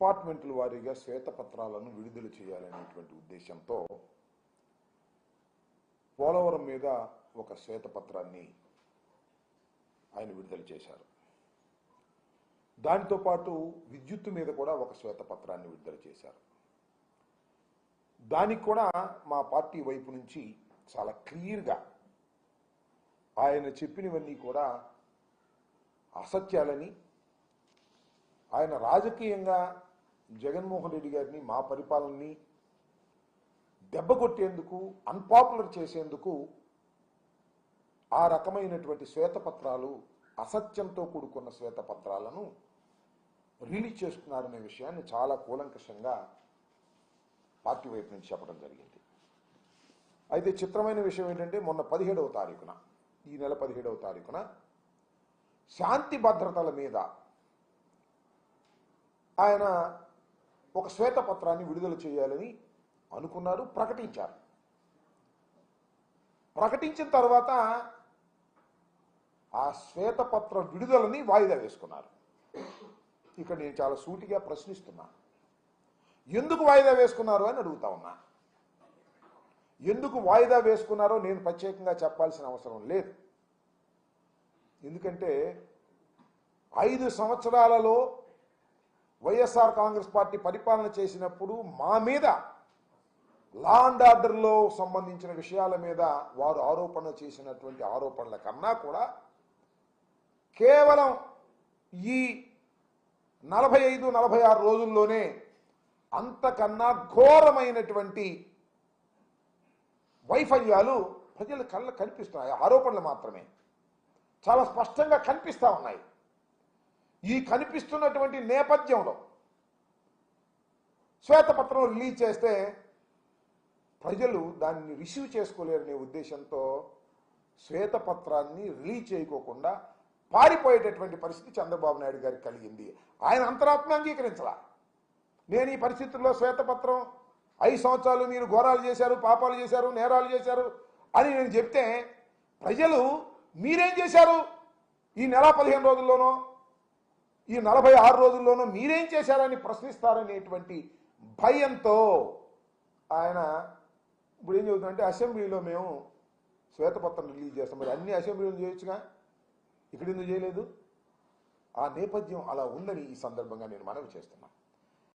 డిపార్ట్మెంట్ల వారీగా శ్వేతపత్రాలను విడుదల చేయాలనేటువంటి ఉద్దేశంతో పోలవరం మీద ఒక శ్వేతపత్రాన్ని ఆయన విడుదల చేశారు. దానితో పాటు విద్యుత్తు మీద కూడా ఒక శ్వేతపత్రాన్ని విడుదల చేశారు. దానికి కూడా మా పార్టీ వైపు నుంచి చాలా క్లియర్గా ఆయన చెప్పినవన్నీ కూడా అసత్యాలని ఆయన రాజకీయంగా జగన్మోహన్ రెడ్డి గారిని మా పరిపాలనని దెబ్బ కొట్టేందుకు అన్పాపులర్ చేసేందుకు ఆ రకమైనటువంటి శ్వేతపత్రాలు అసత్యంతో కూడుకున్న శ్వేతపత్రాలను రిలీజ్ చేస్తున్నారనే విషయాన్ని చాలా కూలంకషంగా పార్టీ వైపు నుంచి చెప్పడం జరిగింది. అయితే చిత్రమైన విషయం ఏంటంటే మొన్న పదిహేడవ తారీఖున ఈ నెల పదిహేడవ తారీఖున శాంతి భద్రతల మీద ఆయన ఒక శ్వేతపత్రాన్ని విడుదల చేయాలని అనుకున్నారు ప్రకటించారు. ప్రకటించిన తర్వాత ఆ శ్వేతపత్ర విడుదలని వాయిదా వేసుకున్నారు. ఇక్కడ నేను చాలా సూటిగా ప్రశ్నిస్తున్నా. ఎందుకు వాయిదా వేసుకున్నారు అని అడుగుతా ఉన్నా. ఎందుకు వాయిదా వేసుకున్నారో నేను ప్రత్యేకంగా చెప్పాల్సిన అవసరం లేదు. ఎందుకంటే ఐదు సంవత్సరాలలో వైఎస్ఆర్ కాంగ్రెస్ పార్టీ పరిపాలన చేసినప్పుడు మా మీద లా అండ్ ఆర్డర్లో సంబంధించిన విషయాల మీద వారు ఆరోపణ చేసినటువంటి ఆరోపణల కన్నా కూడా కేవలం ఈ నలభై ఐదు నలభై ఆరు రోజుల్లోనే అంతకన్నా ఘోరమైనటువంటి వైఫల్యాలు ప్రజల కళ్ళ కనిపిస్తున్నాయి. ఆరోపణలు మాత్రమే. చాలా స్పష్టంగా కనిపిస్తా ఉన్నాయి. ఈ కనిపిస్తున్నటువంటి నేపథ్యంలో శ్వేతపత్రం రిలీజ్ చేస్తే ప్రజలు దాన్ని రిసీవ్ చేసుకోలేరనే ఉద్దేశంతో శ్వేతపత్రాన్ని రిలీజ్ చేయకోకుండా పారిపోయేటటువంటి పరిస్థితి చంద్రబాబు నాయుడు గారికి కలిగింది. ఆయన అంతరాత్మ అంగీకరించలా. నేను ఈ పరిస్థితుల్లో శ్వేతపత్రం ఐదు సంవత్సరాలు మీరు ఘోరాలు చేశారు పాపాలు చేశారు నేరాలు చేశారు అని నేను చెప్తే ప్రజలు మీరేం చేశారు? ఈ నెల పదిహేను రోజుల్లోనో ఈ నలభై ఆరు రోజుల్లోనూ మీరేం చేశారని ప్రశ్నిస్తారనేటువంటి భయంతో ఆయన ఇప్పుడు ఏం చెబుతుందంటే అసెంబ్లీలో మేము శ్వేతపత్రం రిలీజ్ చేస్తాం. మరి అన్ని అసెంబ్లీలు చేయొచ్చుగా? ఇక్కడ ఎందుకు చేయలేదు? ఆ నేపథ్యం అలా ఉందని ఈ సందర్భంగా నేను మనవి చేస్తున్నాను.